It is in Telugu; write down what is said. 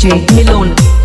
DJ Milone